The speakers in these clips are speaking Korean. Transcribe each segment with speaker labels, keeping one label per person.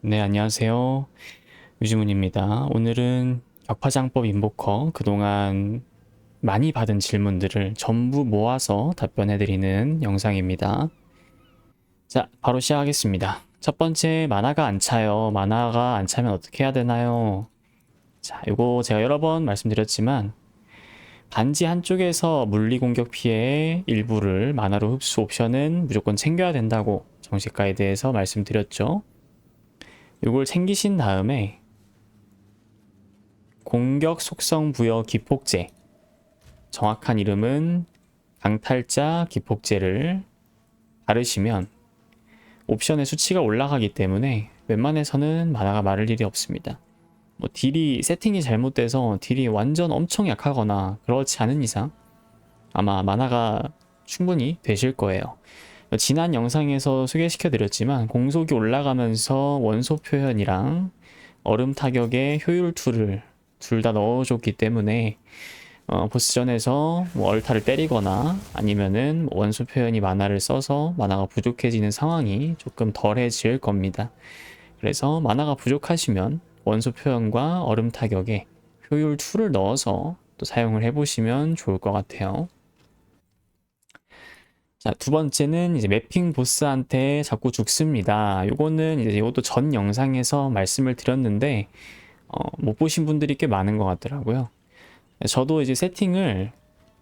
Speaker 1: 네, 안녕하세요. 유지문입니다. 오늘은 격파장법 인보커 그동안 많이 받은 질문들을 전부 모아서 답변해드리는 영상입니다. 자, 바로 시작하겠습니다. 첫 번째, 만화가 안 차요. 만화가 안 차면 어떻게 해야 되나요? 자, 이거 제가 여러 번 말씀드렸지만, 반지 한쪽에서 물리 공격 피해의 일부를 만화로 흡수 옵션은 무조건 챙겨야 된다고 정식 가이드에서 말씀드렸죠. 이걸 챙기신 다음에 공격 속성 부여 기폭제 정확한 이름은 강탈자 기폭제를 바르시면 옵션의 수치가 올라가기 때문에 웬만해서는 만화가 마를 일이 없습니다. 뭐 딜이 세팅이 잘못돼서 딜이 완전 엄청 약하거나 그렇지 않은 이상 아마 만화가 충분히 되실 거예요. 지난 영상에서 소개시켜 드렸지만 공속이 올라가면서 원소 표현이랑 얼음 타격의 효율 툴을 둘 다 넣어줬기 때문에 어, 보스전에서 뭐 얼타를 때리거나 아니면은 원소 표현이 만화를 써서 만화가 부족해지는 상황이 조금 덜해질 겁니다. 그래서 만화가 부족하시면 원소 표현과 얼음 타격에 효율 툴을 넣어서 또 사용을 해보시면 좋을 것 같아요. 자, 두 번째는 이제 매핑 보스한테 자꾸 죽습니다. 요거는 이제 이것도 전 영상에서 말씀을 드렸는데, 어, 못 보신 분들이 꽤 많은 것 같더라고요. 저도 이제 세팅을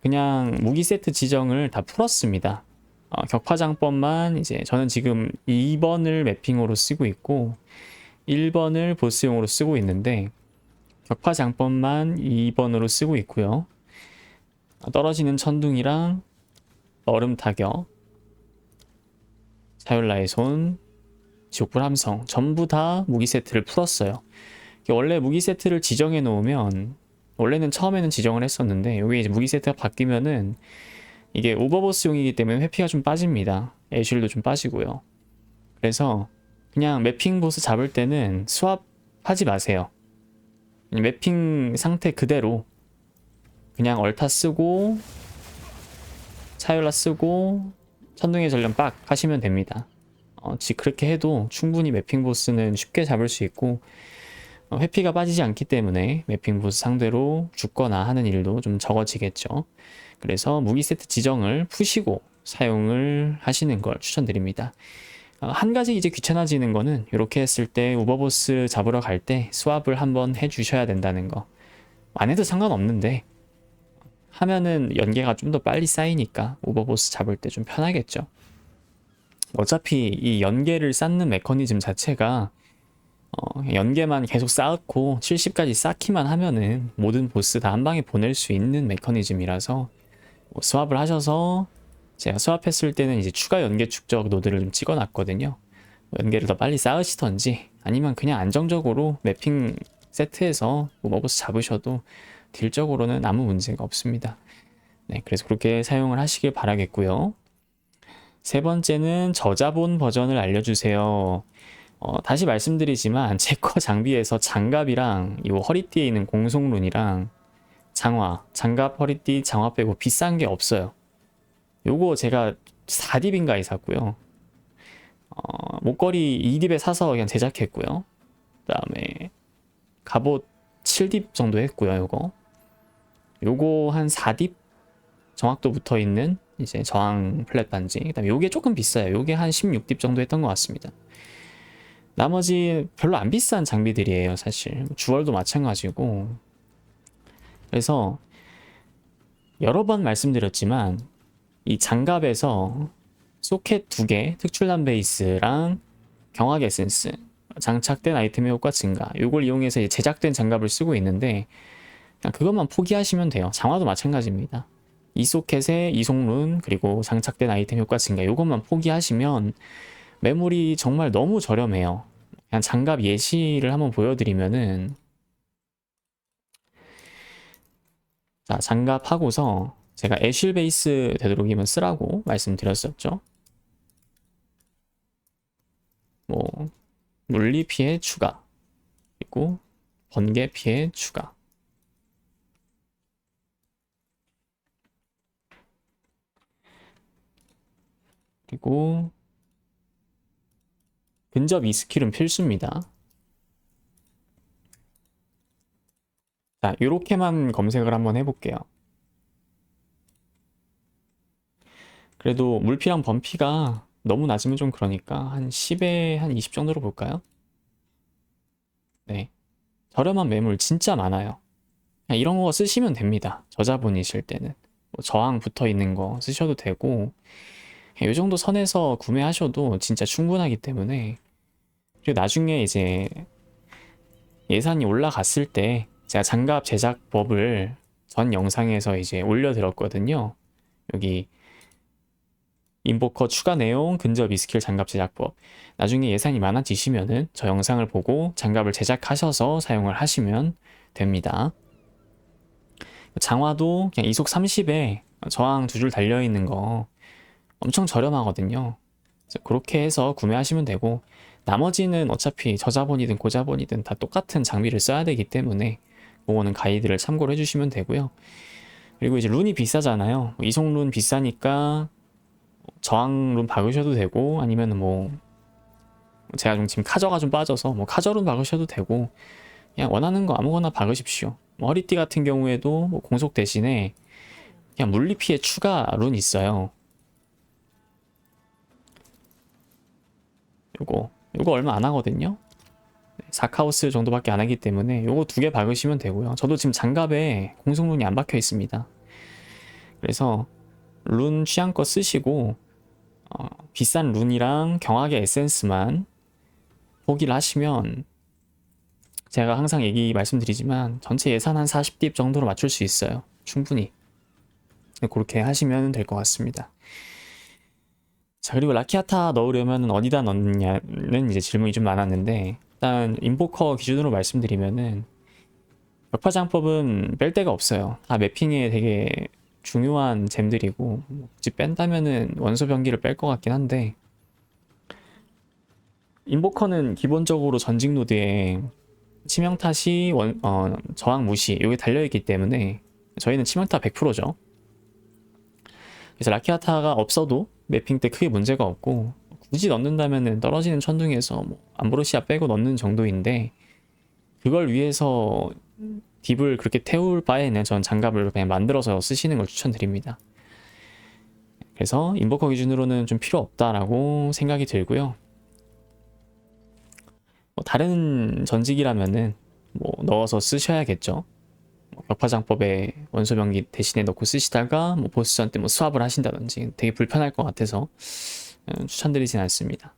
Speaker 1: 그냥 무기 세트 지정을 다 풀었습니다. 어, 격파장법만 이제 저는 지금 2번을 매핑으로 쓰고 있고, 1번을 보스용으로 쓰고 있는데, 격파장법만 2번으로 쓰고 있고요. 떨어지는 천둥이랑 얼음 타격, 사율라의 손, 지옥불 함성 전부 다 무기 세트를 풀었어요. 원래 무기 세트를 지정해 놓으면 원래는 처음에는 지정을 했었는데 여기 이제 무기 세트가 바뀌면은 이게 오버보스용이기 때문에 회피가 좀 빠집니다. 애슐도 좀 빠지고요. 그래서 그냥 매핑 보스 잡을 때는 스왑하지 마세요. 매핑 상태 그대로 그냥 얼타 쓰고 사율라 쓰고 천둥의 전령 빡 하시면 됩니다. 어, 지 그렇게 해도 충분히 매핑 보스는 쉽게 잡을 수 있고 어, 회피가 빠지지 않기 때문에 매핑 보스 상대로 죽거나 하는 일도 좀 적어지겠죠. 그래서 무기 세트 지정을 푸시고 사용을 하시는 걸 추천드립니다. 어, 한 가지 이제 귀찮아지는 거는 이렇게 했을 때 오버보스 잡으러 갈 때 스왑을 한번 해주셔야 된다는 거. 안 해도 상관없는데 하면은 연계가 좀 더 빨리 쌓이니까 오버보스 잡을 때 좀 편하겠죠. 어차피 이 연계를 쌓는 메커니즘 자체가 어, 연계만 계속 쌓고 70까지 쌓기만 하면은 모든 보스 다 한 방에 보낼 수 있는 메커니즘이라서 뭐 스왑을 하셔서 제가 스왑했을 때는 이제 추가 연계 축적 노드를 좀 찍어놨거든요. 연계를 더 빨리 쌓으시던지 아니면 그냥 안정적으로 매핑 세트에서 오버보스 잡으셔도 딜적으로는 아무 문제가 없습니다. 네, 그래서 그렇게 사용을 하시길 바라겠고요. 세 번째는 저자본 버전을 알려주세요. 어, 다시 말씀드리지만 제 거 장비에서 장갑이랑 이 허리띠에 있는 공속룬이랑 장화, 장갑, 허리띠, 장화 빼고 비싼 게 없어요. 요거 제가 4딥인가에 샀고요. 어, 목걸이 2딥에 사서 그냥 제작했고요. 그 다음에 갑옷 7딥 정도 했고요. 요거 요거 한 4딥 정확도 붙어 있는 이제 저항 플랫 반지. 그다음에 요게 조금 비싸요. 요게 한 16딥 정도 했던 것 같습니다. 나머지 별로 안 비싼 장비들이에요, 사실. 주얼도 마찬가지고. 그래서 여러 번 말씀드렸지만 이 장갑에서 소켓 두 개, 특출난 베이스랑 경악 에센스, 장착된 아이템의 효과 증가. 요걸 이용해서 제작된 장갑을 쓰고 있는데 그냥 그것만 포기하시면 돼요. 장화도 마찬가지입니다. 이 소켓에 이송룬 그리고 장착된 아이템 효과 증가 이것만 포기하시면 메모리 정말 너무 저렴해요. 그냥 장갑 예시를 한번 보여드리면은 자 장갑 하고서 제가 애슐 베이스 되도록이면 쓰라고 말씀드렸었죠. 뭐 물리 피해 추가 그리고 번개 피해 추가 그리고 근접 이 스킬은 필수입니다. 자, 이렇게만 검색을 한번 해볼게요. 그래도 물피랑 범피가 너무 낮으면 좀 그러니까 한 10에 한 20 정도로 볼까요? 네. 저렴한 매물 진짜 많아요. 이런 거 쓰시면 됩니다. 저자분이실 때는. 뭐 저항 붙어 있는 거 쓰셔도 되고, 이 정도 선에서 구매하셔도 진짜 충분하기 때문에, 그리고 나중에 이제 예산이 올라갔을 때 제가 장갑 제작법을 전 영상에서 이제 올려드렸거든요. 여기 인보커 추가 내용 근접 이스킬 장갑 제작법. 나중에 예산이 많아지시면은 저 영상을 보고 장갑을 제작하셔서 사용을 하시면 됩니다. 장화도 그냥 이속 30에 저항 두 줄 달려 있는 거 엄청 저렴하거든요. 그렇게 해서 구매하시면 되고 나머지는 어차피 저자본이든 고자본이든 다 똑같은 장비를 써야 되기 때문에 그거는 가이드를 참고를 해주시면 되고요. 그리고 이제 룬이 비싸잖아요. 이속 룬 비싸니까 저항 룬 박으셔도 되고 아니면 뭐 제가 좀 지금 카저가 좀 빠져서 뭐 카저 룬 박으셔도 되고 그냥 원하는 거 아무거나 박으십시오. 뭐 허리띠 같은 경우에도 뭐 공속 대신에 그냥 물리 피해 추가 룬 있어요. 요거 요거 얼마 안 하거든요. 4카우스 정도밖에 안 하기 때문에 요거 두 개 박으시면 되고요. 저도 지금 장갑에 공속룬이 안 박혀 있습니다. 그래서 룬 취향껏 쓰시고 어, 비싼 룬이랑 경악의 에센스만 포기를 하시면 제가 항상 얘기 말씀드리지만 전체 예산 한 40딥 정도로 맞출 수 있어요. 충분히. 그렇게 하시면 될 것 같습니다. 자, 그리고 라키아타 넣으려면 어디다 넣느냐는 이제 질문이 좀 많았는데, 일단 인보커 기준으로 말씀드리면은 벽파장법은 뺄 데가 없어요. 다 매핑에 되게 중요한 잼들이고 뭐 굳이 뺀다면은 원소 변기를 뺄 것 같긴 한데 인보커는 기본적으로 전직 노드에 치명타 시 원, 어, 저항 무시 이게 달려있기 때문에 저희는 치명타 100%죠. 그래서 라키아타가 없어도 매핑 때 크게 문제가 없고 굳이 넣는다면은 떨어지는 천둥에서 뭐 암브로시아 빼고 넣는 정도인데 그걸 위해서 딥을 그렇게 태울 바에는 전 장갑을 그냥 만들어서 쓰시는 걸 추천드립니다. 그래서 인버커 기준으로는 좀 필요 없다라고 생각이 들고요. 뭐 다른 전직이라면은 뭐 넣어서 쓰셔야겠죠. 뭐 벽파장법에 원소병기 대신에 넣고 쓰시다가 뭐 보스전 때 뭐 수합을 하신다든지 되게 불편할 것 같아서 음, 추천드리진 않습니다.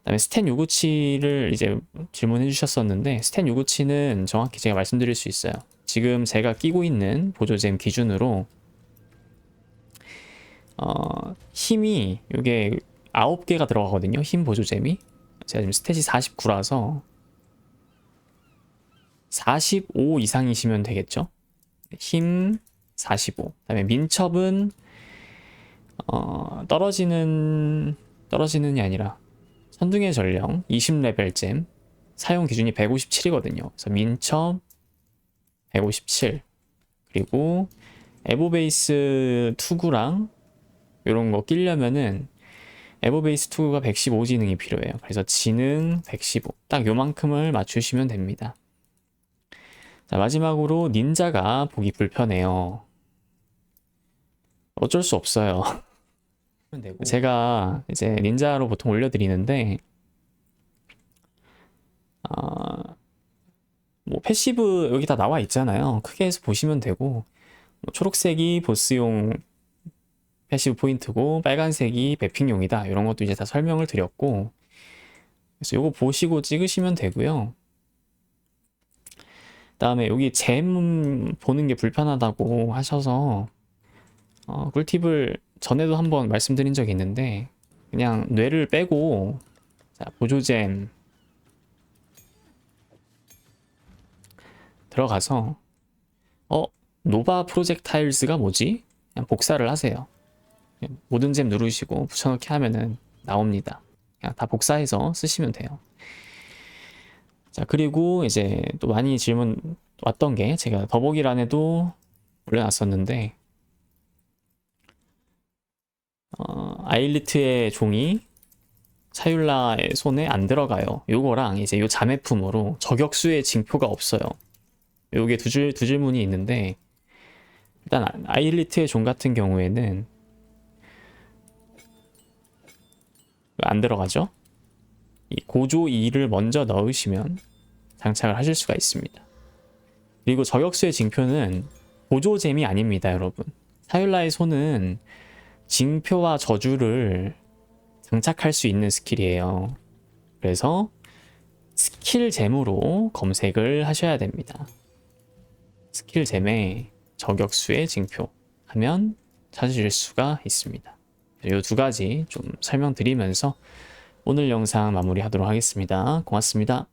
Speaker 1: 그다음에 스탠 697을 이제 질문해 주셨었는데 스탠 697는 정확히 제가 말씀드릴 수 있어요. 지금 제가 끼고 있는 보조잼 기준으로 어, 힘이 이게 9개가 들어가거든요. 힘 보조잼이. 제가 지금 스탯이 49라서 45 이상이시면 되겠죠. 힘 45. 그다음에 민첩은 어, 떨어지는 떨어지는이 아니라 선둥의 전령 20레벨잼 사용 기준이 157이거든요. 그래서 민첩 157 그리고 에보베이스 투구랑 이런 거 끼려면은 에보베이스 투구가 115 지능이 필요해요. 그래서 지능 115. 딱 요만큼을 맞추시면 됩니다. 자, 마지막으로 닌자가 보기 불편해요. 어쩔 수 없어요. 제가 이제 닌자로 보통 올려드리는데, 아, 뭐 패시브 여기 다 나와 있잖아요. 크게 해서 보시면 되고, 뭐 초록색이 보스용 패시브 포인트고 빨간색이 매핑용이다. 이런 것도 이제 다 설명을 드렸고 그래서 이거 보시고 찍으시면 되고요. 그다음에 여기 잼 보는 게 불편하다고 하셔서 어, 꿀팁을 전에도 한번 말씀드린 적이 있는데 그냥 뇌를 빼고 자, 보조잼 들어가서 어 노바 프로젝타일즈가 뭐지? 그냥 복사를 하세요. 모든 잼 누르시고 붙여넣기 하면은 나옵니다. 그냥 다 복사해서 쓰시면 돼요. 자, 그리고 이제 또 많이 질문 왔던 게 제가 더보기란에도 올려놨었는데, 어, 아일리트의 종이 사율라의 손에 안 들어가요. 요거랑 이제 요 자매품으로 저격수의 징표가 없어요. 요게 두 줄, 두 줄문이 있는데, 일단 아일리트의 종 같은 경우에는 안 들어가죠? 이 고조 2를 먼저 넣으시면 장착을 하실 수가 있습니다. 그리고 저격수의 징표는 보조잼이 아닙니다, 여러분. 사율라의 손은 징표와 저주를 장착할 수 있는 스킬이에요. 그래서 스킬잼으로 검색을 하셔야 됩니다. 스킬잼에 저격수의 징표 하면 찾으실 수가 있습니다. 이 두 가지 좀 설명드리면서 오늘 영상 마무리하도록 하겠습니다. 고맙습니다.